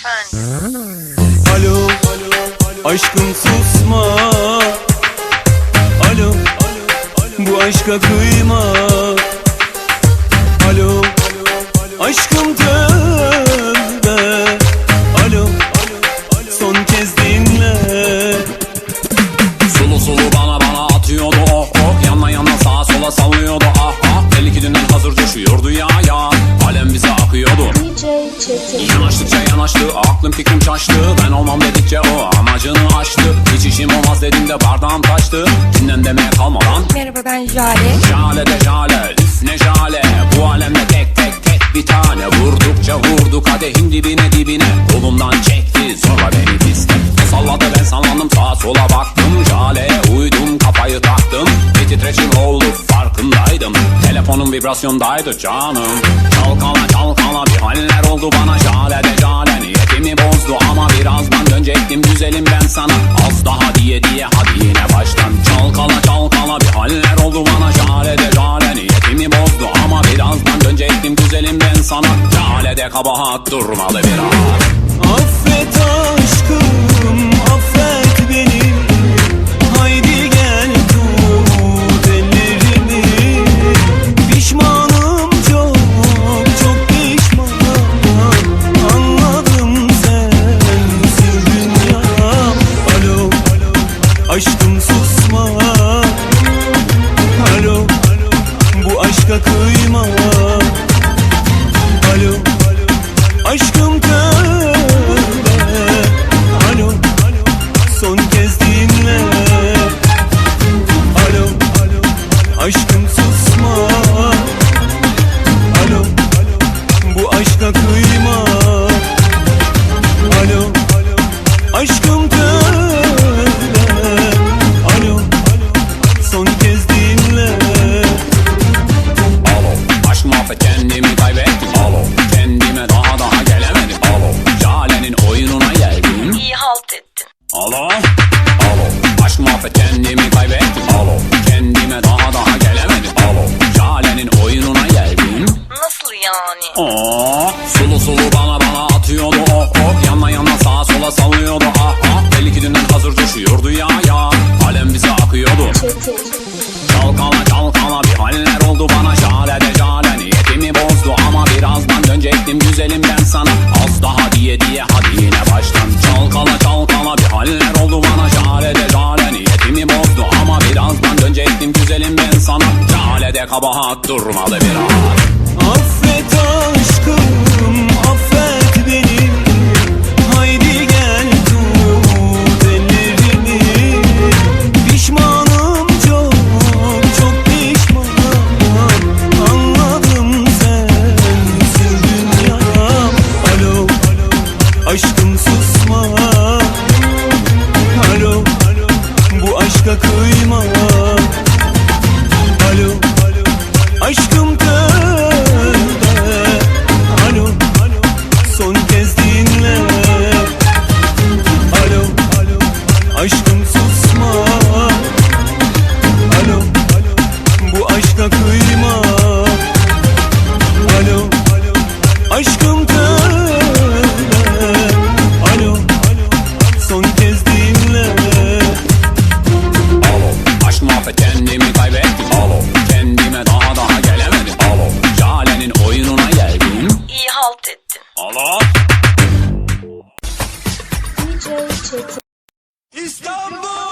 efendim. Alo, aşkım susma Alo, bu aşka kıyma şaştı Ben olmam dedikçe o amacını aştı Hiç işim olmaz dediğimde bardağım taştı. Dinlen demeye kalmadan. Merhaba ben Jale. Jale de jale üf ne jale? Bu alemde tek tek tek bir tane. Vurdukça vurdu kadehin dibine dibine. Kolumdan çekti sonra beni piste Salladı ben sallandım sağa sola baktım. Jale'ye uydum kafayı taktım. Bir titreşim oldu farkındaydım. Telefonum vibrasyondaydı canım. Çalkala çalkala bir haller de kabahat durmadı biraz aşkım susma. Alo, bu aşka kıyma. Alo, aşkım tövbe Alo, son kez dinle. Alo Aşk muhabbet kendimi kaybettim Alo Kendime daha daha gelemedim. Alo Jale'nin oyununa geldim. İyi halt ettin. Alo Alo. Aşk muhabbet kendimi kaybettim Alo Kendime daha daha gelemedim. Alo Jale'nin oyununa geldim. Nasıl yani? Aa, sulu sulu bana bana atıyordu. Oh oh Yana yana sağa sola sallıyordu ah ah Belli ki dünden hazır düşüyordu ya ya. Alem bize akıyordu. Çalkala çalkala bir haller oldu bana. Jale de jale niyetimi bozdu Ama birazdan dönecektim güzelim ben sana. Az daha diye diye de kabahat durmadı biraz. Affet aşkım, Mambo!